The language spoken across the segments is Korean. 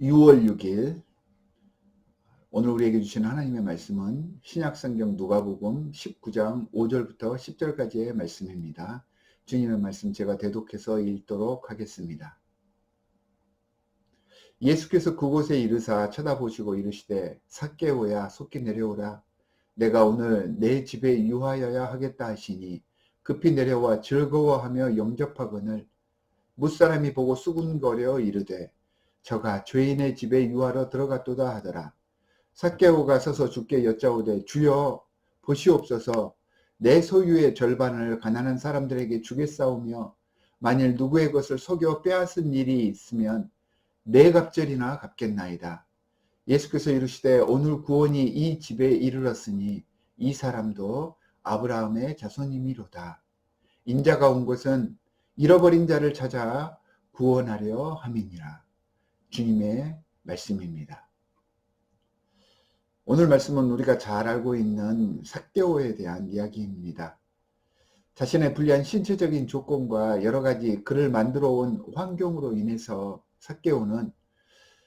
6월 6일 오늘 우리에게 주시는 하나님의 말씀은 신약성경 누가복음 19장 5절부터 10절까지의 말씀입니다. 주님의 말씀 제가 대독해서 읽도록 하겠습니다. 예수께서 그곳에 이르사 쳐다보시고 이르시되 삭개오야 속히 내려오라 내가 오늘 내 집에 유하여야 하겠다 하시니 급히 내려와 즐거워하며 영접하거늘 무사람이 보고 수군거려 이르되 저가 죄인의 집에 유하러 들어갔도다 하더라. 삭개오가 서서 주께 여짜오되 주여 보시옵소서 내 소유의 절반을 가난한 사람들에게 주겠사오며 만일 누구의 것을 속여 빼앗은 일이 있으면 네 갑절이나 갚겠나이다. 예수께서 이르시되 오늘 구원이 이 집에 이르렀으니 이 사람도 아브라함의 자손이미로다. 인자가 온 것은 잃어버린 자를 찾아 구원하려 함이니라. 주님의 말씀입니다. 오늘 말씀은 우리가 잘 알고 있는 삭개오에 대한 이야기입니다. 자신의 불리한 신체적인 조건과 여러 가지 그를 만들어 온 환경으로 인해서 삭개오는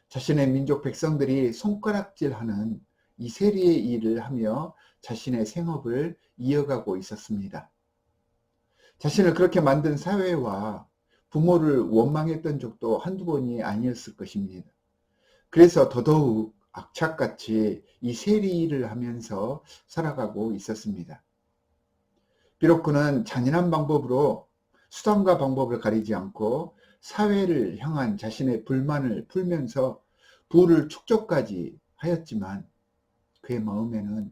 자신의 민족 백성들이 손가락질하는 이 세리의 일을 하며 자신의 생업을 이어가고 있었습니다. 자신을 그렇게 만든 사회와 부모를 원망했던 적도 한두 번이 아니었을 것입니다. 그래서 더더욱 악착같이 이 세리를 하면서 살아가고 있었습니다. 비록 그는 잔인한 방법으로 수단과 방법을 가리지 않고 사회를 향한 자신의 불만을 풀면서 부를 축적까지 하였지만 그의 마음에는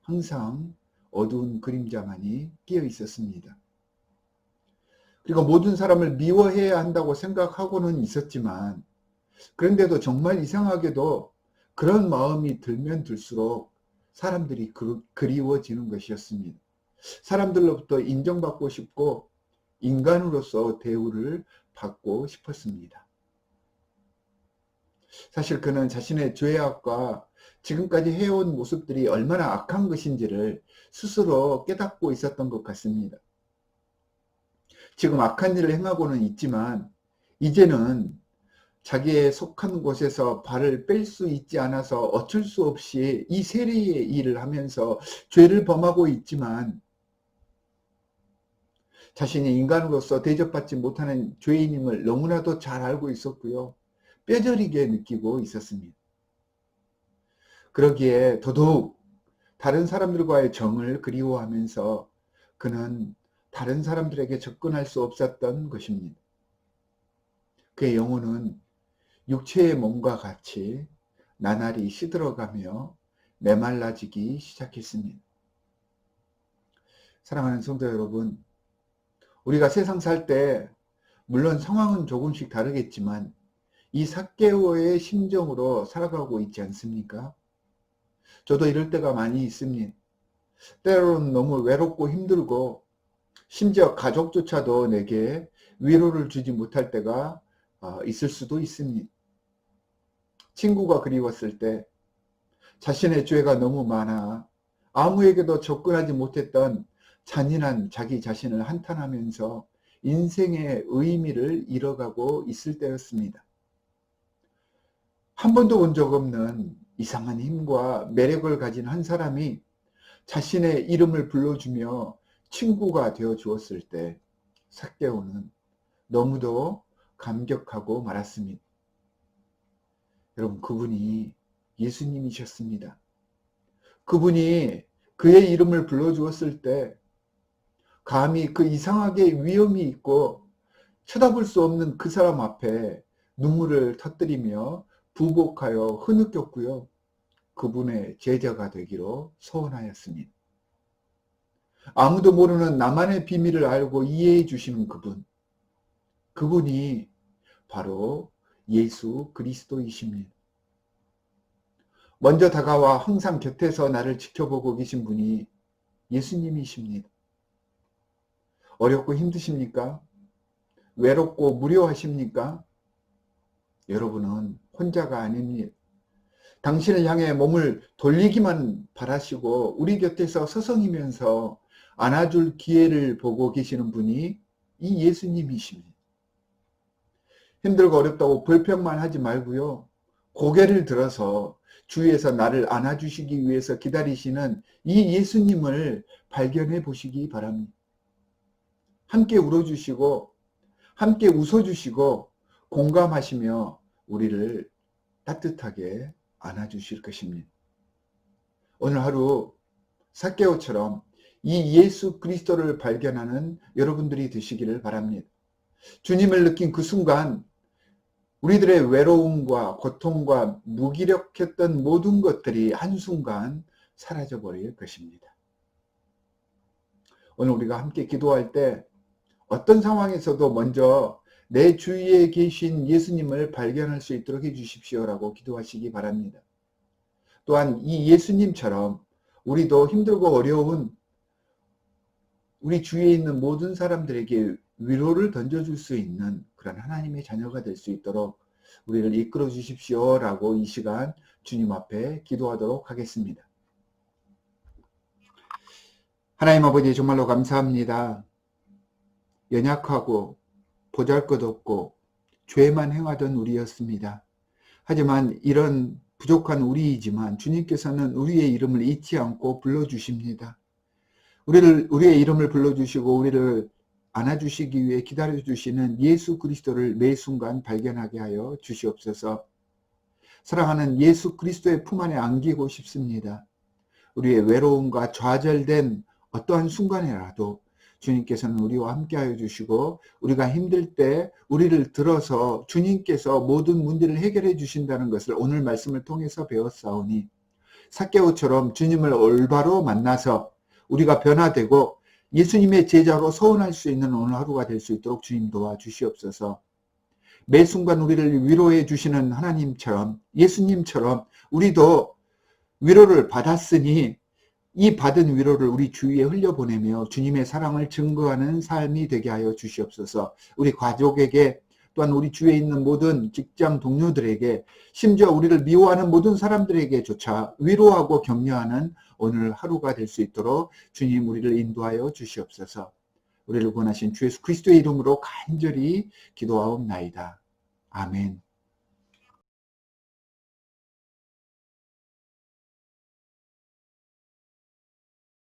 항상 어두운 그림자만이 끼어 있었습니다. 그리고 모든 사람을 미워해야 한다고 생각하고는 있었지만 그런데도 정말 이상하게도 그런 마음이 들면 들수록 사람들이 그리워지는 것이었습니다. 사람들로부터 인정받고 싶고 인간으로서 대우를 받고 싶었습니다. 사실 그는 자신의 죄악과 지금까지 해온 모습들이 얼마나 악한 것인지를 스스로 깨닫고 있었던 것 같습니다. 지금 악한 일을 행하고는 있지만 이제는 자기의 속한 곳에서 발을 뺄 수 있지 않아서 어쩔 수 없이 이 세례의 일을 하면서 죄를 범하고 있지만 자신이 인간으로서 대접받지 못하는 죄인임을 너무나도 잘 알고 있었고요. 뼈저리게 느끼고 있었습니다. 그러기에 더더욱 다른 사람들과의 정을 그리워하면서 그는 다른 사람들에게 접근할 수 없었던 것입니다. 그의 영혼은 육체의 몸과 같이 나날이 시들어가며 메말라지기 시작했습니다. 사랑하는 성도 여러분, 우리가 세상 살 때 물론 상황은 조금씩 다르겠지만 이 삭개오의 심정으로 살아가고 있지 않습니까? 저도 이럴 때가 많이 있습니다. 때로는 너무 외롭고 힘들고 심지어 가족조차도 내게 위로를 주지 못할 때가 어, 있을 수도 있습니다. 친구가 그리웠을 때 자신의 죄가 너무 많아 아무에게도 접근하지 못했던 잔인한 자기 자신을 한탄하면서 인생의 의미를 잃어가고 있을 때였습니다. 한 번도 본 적 없는 이상한 힘과 매력을 가진 한 사람이 자신의 이름을 불러주며 친구가 되어 주었을 때 삭개오는 너무도 감격하고 말았습니다. 여러분 그분이 예수님이셨습니다. 그분이 그의 이름을 불러주었을 때 감히 그 이상하게 위험이 있고 쳐다볼 수 없는 그 사람 앞에 눈물을 터뜨리며 부복하여 흐느꼈고요. 그분의 제자가 되기로 소원하였습니다. 아무도 모르는 나만의 비밀을 알고 이해해 주시는 그분. 그분이 바로 예수 그리스도이십니다. 먼저 다가와 항상 곁에서 나를 지켜보고 계신 분이 예수님이십니다. 어렵고 힘드십니까? 외롭고 무료하십니까? 여러분은 혼자가 아닙니다. 당신을 향해 몸을 돌리기만 바라시고 우리 곁에서 서성이면서 안아줄 기회를 보고 계시는 분이 이 예수님이십니다. 힘들고 어렵다고 불평만 하지 말고요. 고개를 들어서 주위에서 나를 안아주시기 위해서 기다리시는 이 예수님을 발견해 보시기 바랍니다. 함께 울어주시고 함께 웃어주시고 공감하시며 우리를 따뜻하게 안아주실 것입니다. 오늘 하루 사케오처럼 이 예수 그리스도를 발견하는 여러분들이 되시기를 바랍니다. 주님을 느낀 그 순간 우리들의 외로움과 고통과 무기력했던 모든 것들이 한순간 사라져 버릴 것입니다. 오늘 우리가 함께 기도할 때 어떤 상황에서도 먼저 내 주위에 계신 예수님을 발견할 수 있도록 해주십시오라고 기도하시기 바랍니다. 또한 이 예수님처럼 우리도 힘들고 어려운 우리 주위에 있는 모든 사람들에게 위로를 던져줄 수 있는 그런 하나님의 자녀가 될 수 있도록 우리를 이끌어 주십시오 라고 이 시간 주님 앞에 기도하도록 하겠습니다. 하나님 아버지 정말로 감사합니다. 연약하고 보잘 것 없고 죄만 행하던 우리였습니다. 하지만 이런 부족한 우리이지만 주님께서는 우리의 이름을 잊지 않고 불러주십니다. 우리를, 우리의 이름을 불러주시고 우리를 안아주시기 위해 기다려주시는 예수 그리스도를 매 순간 발견하게 하여 주시옵소서. 사랑하는 예수 그리스도의 품 안에 안기고 싶습니다. 우리의 외로움과 좌절된 어떠한 순간이라도 주님께서는 우리와 함께하여 주시고 우리가 힘들 때 우리를 들어서 주님께서 모든 문제를 해결해 주신다는 것을 오늘 말씀을 통해서 배웠사오니 사케오처럼 주님을 올바로 만나서 우리가 변화되고 예수님의 제자로 서원할 수 있는 오늘 하루가 될 수 있도록 주님 도와 주시옵소서. 매 순간 우리를 위로해 주시는 하나님처럼 예수님처럼 우리도 위로를 받았으니 이 받은 위로를 우리 주위에 흘려보내며 주님의 사랑을 증거하는 삶이 되게 하여 주시옵소서. 우리 가족에게 또한 우리 주위에 있는 모든 직장 동료들에게 심지어 우리를 미워하는 모든 사람들에게조차 위로하고 격려하는 오늘 하루가 될 수 있도록 주님 우리를 인도하여 주시옵소서. 우리를 권하신 주 예수 그리스도의 이름으로 간절히 기도하옵나이다. 아멘.